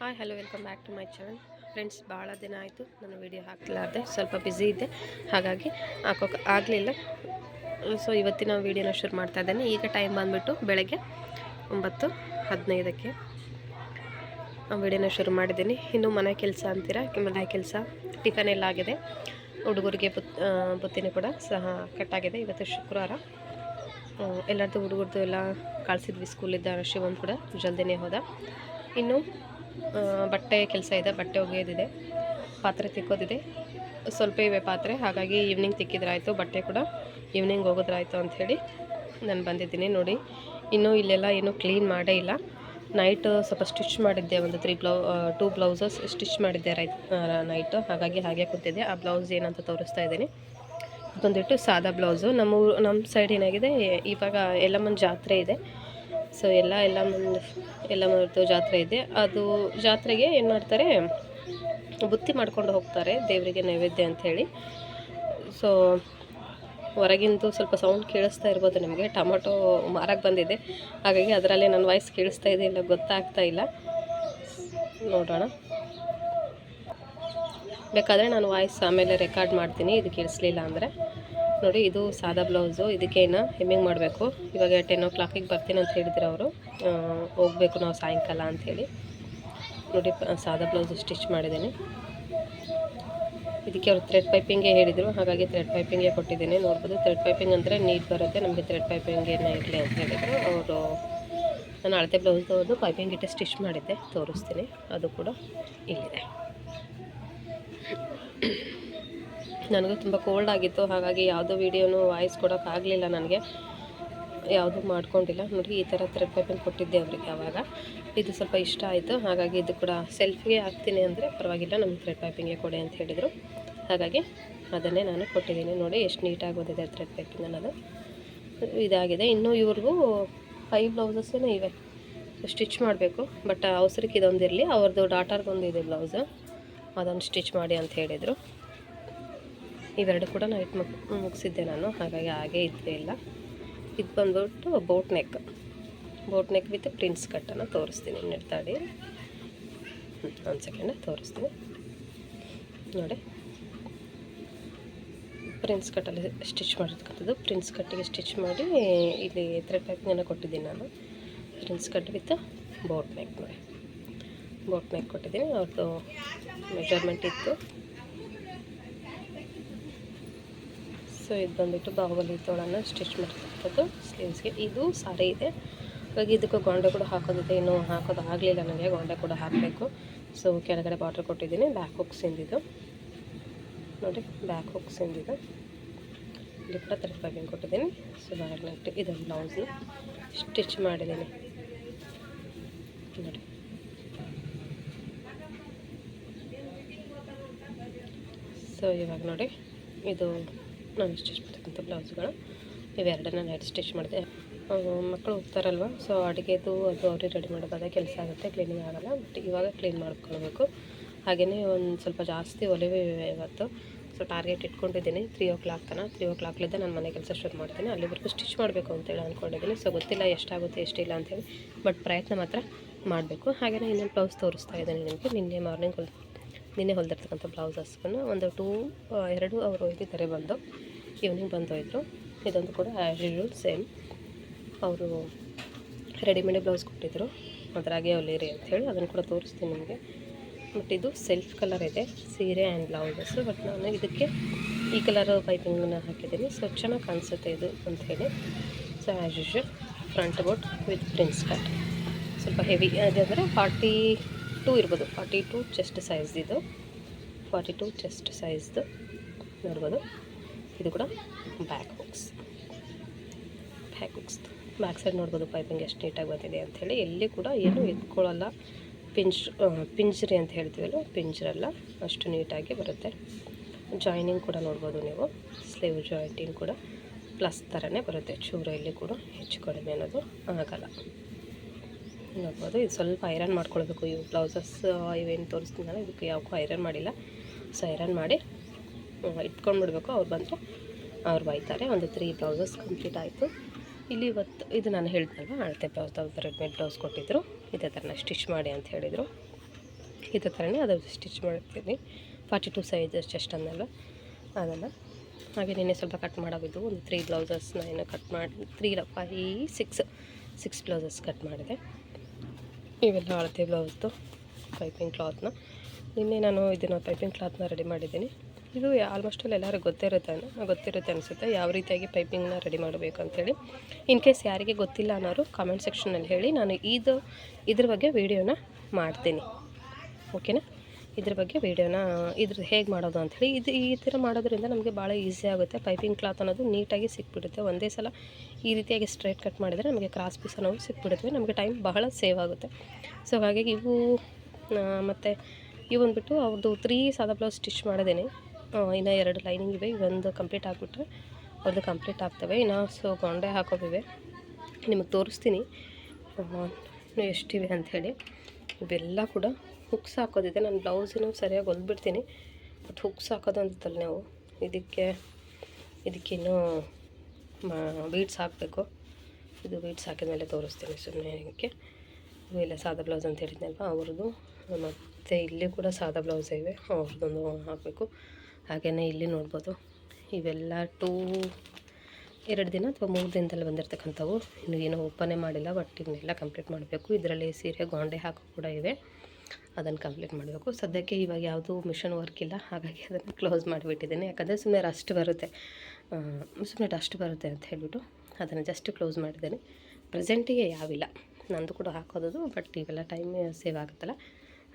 Hi hello welcome back to my channel friends ಭಾಳ ದಿನ ಆಯಿತು. ನಾನು ವೀಡಿಯೋ ಹಾಕ್ಲಾರ್ದೆ. ಸ್ವಲ್ಪ ಬ್ಯುಸಿ ಇದ್ದೆ. ಹಾಗಾಗಿ ಹಾಕೋಕೆ ಆಗಲಿಲ್ಲ. ಸೊ ಇವತ್ತಿನ ವೀಡಿಯೋನ ಶುರು ಮಾಡ್ತಾ ಇದ್ದೇನೆ. ಈಗ ಟೈಮ್ ಬಂದುಬಿಟ್ಟು ಬೆಳಗ್ಗೆ ಒಂಬತ್ತು ಹದಿನೈದಕ್ಕೆ ವೀಡಿಯೋನ ಶುರು ಮಾಡಿದ್ದೀನಿ. ಇನ್ನು ಮನೆ ಕೆಲಸ ಅಂತೀರಾ? ಮನೆ ಕೆಲಸ, ಟಿಫನ್ ಎಲ್ಲ ಆಗಿದೆ. ಹುಡುಗರಿಗೆ ಬುತ್ ಬುತ್ತಿನ ಕೂಡ ಸಹ ಕಟ್ಟಾಗಿದೆ. ಇವತ್ತು ಶುಕ್ರವಾರ. ಎಲ್ಲರದ್ದು ಹುಡುಗರದ್ದು ಎಲ್ಲ ಕಳಿಸಿದ್ವಿ. ಸ್ಕೂಲಿದ್ದ ಶಿವನ್ ಕೂಡ ಜಲ್ದಿನೇ ಹೋದ. ಇನ್ನು ಬಟ್ಟೆ ಕೆಲಸ ಇದೆ, ಬಟ್ಟೆ ಒಗೆಯೋದಿದೆ, ಪಾತ್ರೆ ತಿಕ್ಕೋದಿದೆ. ಸ್ವಲ್ಪ ಇವೆ ಪಾತ್ರೆ, ಹಾಗಾಗಿ ಈವ್ನಿಂಗ್ ತಿಕ್ಕಿದ್ರಾಯಿತು, ಬಟ್ಟೆ ಕೂಡ ಈವ್ನಿಂಗ್ ಹೋಗೋದ್ರಾಯ್ತು ಅಂಥೇಳಿ ನಾನು ಬಂದಿದ್ದೀನಿ ನೋಡಿ. ಇನ್ನೂ ಇಲ್ಲೆಲ್ಲ ಏನೂ ಕ್ಲೀನ್ ಮಾಡೇ ಇಲ್ಲ. ನೈಟ್ ಸ್ವಲ್ಪ ಸ್ಟಿಚ್ ಮಾಡಿದ್ದೆ, ಒಂದು ತ್ರೀ ಬ್ಲೌ ಟೂ ಬ್ಲೌಸಸ್ ಸ್ಟಿಚ್ ಮಾಡಿದ್ದೆ ರೈ ನೈಟು ಹಾಗಾಗಿ ಹಾಗೆ ಕೂತಿದ್ದೆ. ಆ ಬ್ಲೌಸ್ ಏನಂತ ತೋರಿಸ್ತಾ ಇದ್ದೀನಿ. ಬಂದ್ಬಿಟ್ಟು ಸಾದಾ ಬ್ಲೌಸು ನಮ್ಮ ನಮ್ಮ ಸೈಡ್ ಏನಾಗಿದೆ, ಇವಾಗ ಎಲ್ಲಮ್ಮನ ಜಾತ್ರೆ ಇದೆ. ಸೊ ಎಲ್ಲ ಎಲ್ಲ ಮುಂದೆ, ಎಲ್ಲ ಎಲ್ಲಮ್ಮನದ್ದು ಜಾತ್ರೆ ಇದೆ. ಅದು ಜಾತ್ರೆಗೆ ಏನು ಮಾಡ್ತಾರೆ, ಬುತ್ತಿ ಮಾಡ್ಕೊಂಡು ಹೋಗ್ತಾರೆ ದೇವರಿಗೆ ನೈವೇದ್ಯ ಅಂಥೇಳಿ ಸೊ ಹೊರಗಿಂದು ಸ್ವಲ್ಪ ಸೌಂಡ್ ಕೇಳಿಸ್ತಾ ಇರ್ಬೋದು ನಿಮಗೆ. ಟೊಮೊಟೊ ಮಾರಕ್ಕೆ ಬಂದಿದೆ. ಹಾಗಾಗಿ ಅದರಲ್ಲೇ ನನ್ನ ವಾಯ್ಸ್ ಕೇಳಿಸ್ತಾ ಇದೆ ಇಲ್ಲ, ಗೊತ್ತಾಗ್ತಾ ಇಲ್ಲ. ನೋಡೋಣ. ಬೇಕಾದರೆ ನಾನು ವಾಯ್ಸ್ ಆಮೇಲೆ ರೆಕಾರ್ಡ್ ಮಾಡ್ತೀನಿ. ಇದು ಕೇಳಿಸ್ಲಿಲ್ಲ ಅಂದರೆ. ನೋಡಿ, ಇದು ಸಾದಾ ಬ್ಲೌಸು. ಇದಕ್ಕೇನು ಹೆಮ್ಮಿಂಗ್ ಮಾಡಬೇಕು. ಇವಾಗ ಟೆನ್ ಓ ಕ್ಲಾಕಿಗೆ ಬರ್ತೀನಿ ಅಂತ ಹೇಳಿದ್ರು ಅವರು. ಹೋಗಬೇಕು ನಾವು ಸಾಯಂಕಾಲ ಅಂಥೇಳಿ. ನೋಡಿ ಸಾದಾ ಬ್ಲೌಸು ಸ್ಟಿಚ್ ಮಾಡಿದ್ದೀನಿ. ಇದಕ್ಕೆ ಅವರು ಥ್ರೆಡ್ ಪೈಪಿಂಗೇ ಹೇಳಿದರು. ಹಾಗಾಗಿ ಥ್ರೆಡ್ ಪೈಪಿಂಗೇ ಕೊಟ್ಟಿದ್ದೀನಿ. ನೋಡ್ಬೋದು ಥ್ರೆಡ್ ಪೈಪಿಂಗ್ ಅಂದರೆ ನೀಟ್ ಬರುತ್ತೆ. ನಮಗೆ ಥ್ರೆಡ್ ಪೈಪಿಂಗ್ ಏನೋ ಇರಲಿ ಅಂತ ಹೇಳಿದರು. ಅವರು, ನಾನು ಅಳತೆ ಬ್ಲೌಸ್ ಒಂದು ಪೈಪಿಂಗ್ ಇಟ್ಟು ಸ್ಟಿಚ್ ಮಾಡಿದ್ದೆ. ತೋರಿಸ್ತೀನಿ. ಅದು ಕೂಡ ಇಲ್ಲಿದೆ. ನನಗೂ ತುಂಬ ಕೋಲ್ಡ್ ಆಗಿತ್ತು, ಹಾಗಾಗಿ ಯಾವುದೋ ವೀಡಿಯೋನು ವಾಯ್ಸ್ ಕೊಡೋಕ್ಕಾಗಲಿಲ್ಲ ನನಗೆ. ಯಾವುದೂ ಮಾಡ್ಕೊಂಡಿಲ್ಲ. ನೋಡಿ, ಈ ಥರ ಥ್ರೆಡ್ ಪೈಪಿಂಗ್ ಕೊಟ್ಟಿದ್ದೆ ಅವರಿಗೆ ಆವಾಗ ಇದು ಸ್ವಲ್ಪ ಇಷ್ಟ ಆಯಿತು. ಹಾಗಾಗಿ ಇದು ಕೂಡ ಸೆಲ್ಫಿಗೆ ಹಾಕ್ತೀನಿ ಅಂದರೆ ಪರವಾಗಿಲ್ಲ, ನಮ್ಮ ಥ್ರೆಡ್ ಪೈಪಿಂಗೇ ಕೊಡಿ ಅಂತ ಹೇಳಿದರು. ಹಾಗಾಗಿ ಅದನ್ನೇ ನಾನು ಕೊಟ್ಟಿದ್ದೀನಿ. ನೋಡಿ, ಎಷ್ಟು ನೀಟಾಗಿ ಓದಿದೆ ಥ್ರೆಡ್ ಪೈಪಿಂಗ್ ಅನ್ನೋದು. ಇದಾಗಿದೆ. ಇನ್ನೂ ಇವ್ರಿಗೂ ಫೈವ್ ಬ್ಲೌಸಸ್ಸೂ ಇವೆ. ಸ್ಟಿಚ್ ಮಾಡಬೇಕು. ಬಟ್ ಅವಸರಕ್ಕೆ ಇದೊಂದಿರಲಿ. ಅವ್ರದ್ದು ಡಾಟರ್ಗೊಂದು ಇದೆ ಬ್ಲೌಸು ಅದೊಂದು ಸ್ಟಿಚ್ ಮಾಡಿ ಅಂತ ಹೇಳಿದರು. ಇವೆರಡು ಕೂಡ ನೈಟ್ ಮುಗ್, ಮುಗಿಸಿದ್ದೆ ನಾನು. ಹಾಗಾಗಿ ಹಾಗೆ ಇದ್ದೇ ಇಲ್ಲ. ಇದು ಬಂದ್ಬಿಟ್ಟು boat neck boat neck with prince ಕಟ್ಟನ್ನು ತೋರಿಸ್ತೀನಿ ನಿರ್ತಾಡಿ ಒಂದು ಸೆಕೆಂಡ್ ತೋರಿಸ್ತೀನಿ. ನೋಡಿ. ಪ್ರಿನ್ಸ್ ಕಟ್ಟಲ್ಲಿ ಸ್ಟಿಚ್ ಮಾಡಿರ್ತಕ್ಕಂಥದ್ದು ಪ್ರಿನ್ಸ್ ಕಟ್ಟಿಗೆ ಸ್ಟಿಚ್ ಮಾಡಿ ಇಲ್ಲಿ ಥ್ರೆಡ್ ಪ್ಯಾಕಿಂಗನ್ನು ಕೊಟ್ಟಿದ್ದೀನಿ ನಾನು. Prince cut with boat neck ನೋಡಿ. ಬೋಟ್ ನೆಕ್ ಕೊಟ್ಟಿದ್ದೀನಿ. ಅವ್ರದ್ದು ಮೆಜರ್ಮೆಂಟ್ ಇತ್ತು. ಸೊ ಇದು ಬಂದುಬಿಟ್ಟು ಬಾಹುಬಲಿ ತೋಳನ್ನು ಸ್ಟಿಚ್ ಮಾಡಿರ್ತಕ್ಕಂಥದ್ದು ಸ್ಲೀವ್ಸ್ಗೆ ಇದು ಸಾರಿ ಇದೆ. ಇವಾಗ ಇದಕ್ಕೂ ಗೊಂಡೆ ಕೂಡ ಹಾಕೋದಿದೆ. ಇನ್ನೂ ಹಾಕೋದು ಆಗಲಿಲ್ಲ ನನಗೆ. ಗೊಂಡೆ ಕೂಡ ಹಾಕಬೇಕು. ಸೊ ಕೆಳಗಡೆ ಬಾರ್ಡ್ರ್ ಕೊಟ್ಟಿದ್ದೀನಿ. ಬ್ಯಾಕ್ ಹುಕ್ಸ್ ಇಂದಿದ್ದು ನೋಡಿ ಬ್ಯಾಕ್ ಹುಕ್ಸ್ ಇಂದಿದ್ದು ಇಲ್ಲಿ ಕೂಡ ಪೈಪಿಂಗ್ ಕೊಟ್ಟಿದ್ದೀನಿ. ಸೊ ಬ್ಯಾಕ್ ನೆಟ್ಟು ಇದೊಂದು ಬ್ಲೌಸ್ನ ಸ್ಟಿಚ್ ಮಾಡಿದ್ದೀನಿ. ನೋಡಿ. ಸೊ ಇವಾಗ ನೋಡಿ. ಇದು ನಾನು ಸ್ಟಿಚ್ ಮಾಡ್ತಕ್ಕಂಥ ಬ್ಲೌಸ್ಗಳು. ಇವೆರಡನ್ನ ನೈಟ್ ಸ್ಟಿಚ್ ಮಾಡಿದೆ. ಮಕ್ಕಳು ಹೋಗ್ತಾರಲ್ವ ಸೊ ಅಡುಗೆದು ಅದು ಅವ್ರಿಗೆ ರೆಡಿ ಮಾಡೋದಾದ ಕೆಲಸ ಆಗುತ್ತೆ ಕ್ಲೀನಿಂಗ್ ಆಗೋಲ್ಲ ಬಟ್ ಇವಾಗ ಕ್ಲೀನ್ ಮಾಡ್ಕೊಳ್ಬೇಕು. ಹಾಗೆಯೇ ಒಂದು ಸ್ವಲ್ಪ ಜಾಸ್ತಿ ಒಲಿವೆ ಇವತ್ತು. ಸೊ ಟಾರ್ಗೆಟ್ ಇಟ್ಕೊಂಡಿದ್ದೀನಿ ತ್ರೀ ಓ ಕ್ಲಾಕ್ ತನಕ ತ್ರೀ ಓ ಕ್ಲಾಕ್ಲಿಂದ ನಾನು ಮನೆ ಕೆಲಸ ಶುರು ಮಾಡ್ತೀನಿ. ಅಲ್ಲಿವರೆಗೂ ಸ್ಟಿಚ್ ಮಾಡಬೇಕು ಅಂತೇಳಿ ಅಂದ್ಕೊಂಡಿದ್ದೀನಿ ಸೊ ಗೊತ್ತಿಲ್ಲ ಎಷ್ಟಾಗುತ್ತೆ, ಎಷ್ಟಿಲ್ಲ ಅಂತೇಳಿ ಬಟ್ ಪ್ರಯತ್ನ ಮಾತ್ರ ಮಾಡಬೇಕು. ಹಾಗೆಯೇ ಇನ್ನೊಂದು ಬ್ಲೌಸ್ ತೋರಿಸ್ತಾ ಇದ್ದೀನಿ ನಿಮಗೆ. ನಿನ್ನೆ ಮಾರ್ನಿಂಗ್ ಹೊಲ್ ನಿನ್ನೆ ಹೊಲ್ದಿರ್ತಕ್ಕಂಥ ಬ್ಲೌಸಸ್ಗಳನ್ನ ಒಂದು ಟೂ ಎರಡು ಅವರು ಒಯ್ದಿದ್ದಾರೆ ಬಂದು. ಈವ್ನಿಂಗ್ ಬಂದು ಹೋಯ್ತು ಇದೊಂದು ಕೂಡ ಆ್ಯಸ್ ಸೇಮ್ ಅವರು ರೆಡಿಮೇಡ್ ಬ್ಲೌಸ್ ಕೊಟ್ಟಿದ್ದರು ಅದರಾಗೆ ಅಂತ ಅಂಥೇಳಿ ಅದನ್ನು ಕೂಡ ತೋರಿಸ್ತೀನಿ ನಿಮಗೆ. ಬಟ್ ಇದು ಸೆಲ್ಫ್ ಕಲರ್ ಇದೆ, ಸೀರೆ ಆ್ಯಂಡ್ ಬ್ಲೌಸಸ್ಸು ಬಟ್ ನಾನು ಇದಕ್ಕೆ ಈ ಕಲರ್ ಪೈಪಿಂಗನ್ನ ಹಾಕಿದ್ದೀನಿ. ಸೊ ಚೆನ್ನಾಗಿ ಕಾಣಿಸುತ್ತೆ ಇದು ಅಂಥೇಳಿ so as usual front boat with prince cut ಸ್ವಲ್ಪ ಹೆವಿ ಅದಂದರೆ ಫಾರ್ಟಿ ಟೂ ಇರ್ಬೋದು. ಫಾರ್ಟಿ ಟು ಚೆಸ್ಟ್ ಸೈಜ್ ಇದು. ಫಾರ್ಟಿ ಟು ಚೆಸ್ಟ್ ಸೈಜ್ದು ನೋಡ್ಬೋದು. ಇದು ಕೂಡ back books. Back books back side ನೋಡ್ಬೋದು ಪೈಪಿಂಗ್ ಎಷ್ಟು ನೀಟಾಗಿ ಬಂದಿದೆ ಅಂಥೇಳಿ ಎಲ್ಲಿ ಕೂಡ ಏನು ಎತ್ಕೊಳ್ಳಲ್ಲ. ಪಿಂಚ್ ಪಿಂಜ್ರಿ ಅಂತ ಹೇಳ್ತೀವಲ್ಲ, ಪಿಂಜ್ರಲ್ಲ ಅಷ್ಟು ನೀಟಾಗಿ ಬರುತ್ತೆ. ಜಾಯ್ನಿಂಗ್ ಕೂಡ ನೋಡ್ಬೋದು ನೀವು. ಸ್ಲೀವ್ ಜಾಯಿಂಟಿಂಗ್ ಕೂಡ ಪ್ಲಸ್ ಥರನೇ ಬರುತ್ತೆ. ಚೂರು ಇಲ್ಲಿ ಕೂಡ ಹೆಚ್ಚು ಕಡಿಮೆ ಅನ್ನೋದು ಆಗಲ್ಲ. ನೋಡ್ಬೋದು, ಇದು ಸ್ವಲ್ಪ ಐರನ್ ಮಾಡ್ಕೊಳ್ಬೇಕು. ಇವು ಬ್ಲೌಸಸ್ ಇವೇನು ತೋರಿಸ್ತೀನಲ್ಲ ಇದಕ್ಕೆ ಯಾವಕ್ಕೂ ಐರನ್ ಮಾಡಿಲ್ಲ. ಸೊ ಐರನ್ ಮಾಡಿ ಇಟ್ಕೊಂಡ್ಬಿಡ್ಬೇಕು. ಅವ್ರು ಬಂದರೆ ಅವ್ರು ಬೈತಾರೆ. ಒಂದು ತ್ರೀ ಬ್ಲೌಸಸ್ ಕಂಪ್ಲೀಟ್ ಆಯಿತು. ಇಲ್ಲಿ ಇವತ್ತು ಇದು ನಾನು ಹೇಳ್ತಲ್ವ ಅಳತೆ ಬ್ಲೌಸ್ ಅವ್ರು ರೆಡ್ಮೇಡ್ ಬ್ಲೌಸ್ ಕೊಟ್ಟಿದ್ದರು ಇದೇ ಥರನ ಸ್ಟಿಚ್ ಮಾಡಿ ಅಂತ ಹೇಳಿದರು. ಇದೇ ಥರನೇ ಅದು ಸ್ಟಿಚ್ ಮಾಡ್ತೀನಿ. ಫಾರ್ಟಿ ಟು ಸೈಜ್ ಚೆಸ್ಟ್ ಅಂದಲ್ಲ ಅದನ್ನು. ಹಾಗೆ ನಿನ್ನೆ ಸ್ವಲ್ಪ ಕಟ್ ಮಾಡೋವಿದ್ದು ಒಂದು ತ್ರೀ ಬ್ಲೌಸಸ್ನ ಏನು ಕಟ್ ಮಾಡಿ three five six six blouses cut ಮಾಡಿದೆ. ಇವೆಲ್ಲ ಅಳತೆ ಬ್ಲೌಸ್ದು ಪೈಪಿಂಗ್ ಕ್ಲಾತ್ನ ನಿನ್ನೆ ನಾನು ಇದನ್ನು ಪೈಪಿಂಗ್ ಕ್ಲಾತ್ನ ರೆಡಿ ಮಾಡಿದ್ದೀನಿ. ಇದು ಆಲ್ಮೋಸ್ಟ್ ಅಲ್ಲಿ ಎಲ್ಲರಿಗೂ ಗೊತ್ತಿರುತ್ತೆ ಗೊತ್ತಿರುತ್ತೆ ಅನಿಸುತ್ತೆ ಯಾವ ರೀತಿಯಾಗಿ ಪೈಪಿಂಗ್ನ ರೆಡಿ ಮಾಡಬೇಕು ಅಂತೇಳಿ ಇನ್ ಕೇಸ್ ಯಾರಿಗೆ ಗೊತ್ತಿಲ್ಲ ಅನ್ನೋರು ಕಾಮೆಂಟ್ ಸೆಕ್ಷನಲ್ಲಿ ಹೇಳಿ, ನಾನು ಇದು, ಇದ್ರ ಬಗ್ಗೆ ವೀಡಿಯೋನ ಮಾಡ್ತೀನಿ. ಓಕೆನಾ ಇದ್ರ ಬಗ್ಗೆ ವೀಡಿಯೋನ ಇದ್ರ ಹೇಗೆ ಮಾಡೋದು ಅಂಥೇಳಿ ಇದು ಈ ಥರ ಮಾಡೋದ್ರಿಂದ ನಮಗೆ ಭಾಳ ಈಸಿ ಆಗುತ್ತೆ. ಪೈಪಿಂಗ್ ಕ್ಲಾತ್ ಅನ್ನೋದು ನೀಟಾಗಿ ಸಿಕ್ಬಿಡುತ್ತೆ. ಒಂದೇ ಸಲ ಈ ರೀತಿಯಾಗಿ ಸ್ಟ್ರೈಟ್ ಕಟ್ ಮಾಡಿದರೆ ನಮಗೆ ಕ್ರಾಸ್ ಪೀಸ್ ಅನ್ನೋದು ಸಿಕ್ಬಿಡುತ್ತೆ. ನಮಗೆ ಟೈಮ್ ಬಹಳ ಸೇವ್ ಆಗುತ್ತೆ. ಸೊ ಹಾಗಾಗಿ ಇವು ಮತ್ತು, ಇವು ಬಂದುಬಿಟ್ಟು ಅವ್ರದ್ದು ತ್ರೀ ಸಾದಾ ಬ್ಲೌಸ್ ಸ್ಟಿಚ್ ಮಾಡಿದ್ದೀನಿ. ಇನ್ನು ಎರಡು ಲೈನಿಂಗ್ ಇವೆ. ಇವೊಂದು ಕಂಪ್ಲೀಟ್ ಆಗಿಬಿಟ್ರೆ ಅವ್ರದ್ದು ಕಂಪ್ಲೀಟ್ ಆಗ್ತವೆ. ಇನ್ನು ಸೊ ಗೊಂಡೆ ಹಾಕೋವಿವೆ ನಿಮಗೆ ತೋರಿಸ್ತೀನಿ. ಎಷ್ಟಿವೆ ಅಂಥೇಳಿ ಇವೆಲ್ಲ ಕೂಡ ಹುಕ್ಸ್ ಹಾಕೋದಿದೆ. ನಾನು ಬ್ಲೌಸಿನೂ ಸರಿಯಾಗಿ ಹೊಲ್ಬಿಡ್ತೀನಿ ಬಟ್ ಹುಕ್ಸ್ ಹಾಕೋದು ಅಂತಲ್ಲ ನಾವು. ಇದಕ್ಕೆ ಇದಕ್ಕಿನ್ನೂ ಬೀಡ್ಸ್ ಹಾಕಬೇಕು. ಇದು ಬೀಡ್ಸ್ ಹಾಕಿದ ಮೇಲೆ ತೋರಿಸ್ತೀನಿ ಸುಮ್ಮನೆ ಇದಕ್ಕೆ. ಇವೆಲ್ಲ ಸಾದಾ ಬ್ಲೌಸ್ ಅಂತ ಹೇಳಿದ್ನಲ್ವ? ಅವ್ರದ್ದು. ಮತ್ತು ಇಲ್ಲಿ ಕೂಡ ಸಾದಾ ಬ್ಲೌಸ್ ಇವೆ. ಅವ್ರದ್ದೊಂದು ಹಾಕಬೇಕು. ಹಾಗೆಯೇ ಇಲ್ಲಿ ನೋಡ್ಬೋದು. ಇವೆಲ್ಲ ಟೂ ಎರಡು ದಿನ ಅಥವಾ ಮೂರು ದಿನದಲ್ಲಿ ಬಂದಿರತಕ್ಕಂಥವು. ಇನ್ನು ಏನೋ ಓಪನೇ ಮಾಡಿಲ್ಲ ಬಟ್ ಇವನ್ನೆಲ್ಲ ಕಂಪ್ಲೀಟ್ ಮಾಡಬೇಕು. ಇದರಲ್ಲಿ ಸೀರೆ, ಗೊಂಡೆ ಹಾಕೋ ಕೂಡ ಇವೆ. ಅದನ್ನು ಕಂಪ್ಲೀಟ್ ಮಾಡಬೇಕು. ಸದ್ಯಕ್ಕೆ ಇವಾಗ ಯಾವುದೂ ಮಿಷನ್ ವರ್ಕ್ ಇಲ್ಲ. ಹಾಗಾಗಿ ಅದನ್ನು ಕ್ಲೋಸ್ ಮಾಡಿಬಿಟ್ಟಿದ್ದೀನಿ. ಯಾಕಂದರೆ ಸುಮ್ಮನೆ ರಸ್ಟ್ ಬರುತ್ತೆ. ಸುಮ್ಮನೆ ಡಸ್ಟ್ ಬರುತ್ತೆ ಅಂತ ಹೇಳಿಬಿಟ್ಟು ಅದನ್ನು ಜಸ್ಟ್ ಕ್ಲೋಸ್ ಮಾಡಿದ್ದೀನಿ. ಪ್ರೆಸೆಂಟಿಗೆ ಯಾವಿಲ್ಲ. ನಂದು ಕೂಡ ಹಾಕೋದು ಬಟ್ ಇವೆಲ್ಲ ಟೈಮ್ ಸೇವ್ ಆಗುತ್ತಲ್ಲ.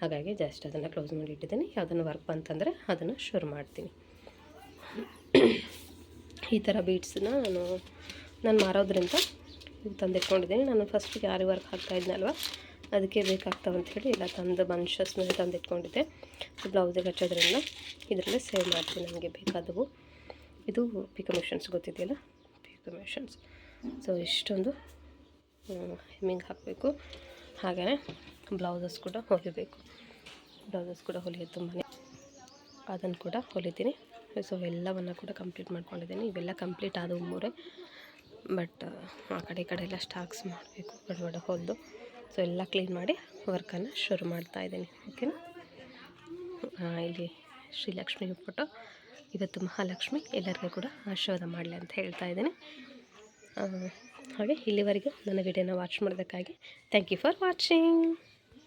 ಹಾಗಾಗಿ ಜಸ್ಟ್ ಅದನ್ನು ಕ್ಲೋಸ್ ಮಾಡಿ ಇಟ್ಟಿದ್ದೀನಿ. ಯಾವುದನ್ನು ವರ್ಕ್ ಬಂತಂದರೆ ಅದನ್ನು ಶುರು ಮಾಡ್ತೀನಿ. ಈ ಥರ ಬೀಡ್ಸನ್ನ ನಾನು ನಾನು ಮಾರೋದ್ರಿಂದ ತಂದಿಟ್ಕೊಂಡಿದ್ದೀನಿ. ನಾನು ಫಸ್ಟಿಗೆ ಯಾರಿಗೆ ವರ್ಕ್ ಹಾಕ್ತಾ ಇದ್ನಲ್ವ ಅದಕ್ಕೆ ಬೇಕಾಗ್ತವೆ ಅಂತ ಹೇಳಿ ಎಲ್ಲ ತಂದು ಬಂಚಸ್ ಮೇಲೆ ತಂದಿಟ್ಕೊಂಡಿದ್ದೆ. ಬ್ಲೌಸಿಗೆ ಹಚ್ಚೋದ್ರಿಂದ ಇದರಲ್ಲೇ ಸೇವ್ ಮಾಡ್ತೀನಿ ನನಗೆ ಬೇಕಾದವು. ಇದು ಪಿಕಮಿಷನ್ಸ್ ಗೊತ್ತಿದೆಯಲ್ಲ? ಪಿಕಮಿಷನ್ಸ್ ಸೊ ಇಷ್ಟೊಂದು ಹೆಮ್ಮಿಂಗ್ ಹಾಕಬೇಕು. ಹಾಗೆಯೇ ಬ್ಲೌಸಸ್ ಕೂಡ ಹೊಲಿಬೇಕು. ಬ್ಲೌಸಸ್ ಕೂಡ ಹೊಲಿಯೋದು ತುಂಬಾ ಅದನ್ನು ಕೂಡ ಹೊಲಿತೀನಿ. ಸೊ ಎಲ್ಲವನ್ನು ಕೂಡ ಕಂಪ್ಲೀಟ್ ಮಾಡ್ಕೊಂಡಿದ್ದೀನಿ. ಇವೆಲ್ಲ ಕಂಪ್ಲೀಟ್ ಆದವು ಮೂರೇ ಬಟ್ ಆ ಕಡೆ ಈ ಕಡೆ ಎಲ್ಲ ಸ್ಟಾಕ್ಸ್ ಮಾಡಬೇಕು. ಬಡ ಹೊಲಿದು. ಸೊ ಎಲ್ಲ ಕ್ಲೀನ್ ಮಾಡಿ ವರ್ಕನ್ನು ಶುರು ಮಾಡ್ತಾ ಇದ್ದೀನಿ. ಓಕೆನಾ ಇಲ್ಲಿ ಶ್ರೀಲಕ್ಷ್ಮಿ ಫೋಟೋ ಇವತ್ತು ಮಹಾಲಕ್ಷ್ಮಿ ಎಲ್ಲರಿಗೂ ಕೂಡ ಆಶೀರ್ವಾದ ಮಾಡಲಿ ಅಂತ ಹೇಳ್ತಾ ಇದ್ದೀನಿ. ಹಾಗೆ ಇಲ್ಲಿವರೆಗೂ ನನ್ನ ವಿಡಿಯೋನ ವಾಚ್ ಮಾಡೋದಕ್ಕಾಗಿ ಥ್ಯಾಂಕ್ ಯು ಫಾರ್ ವಾಚಿಂಗ್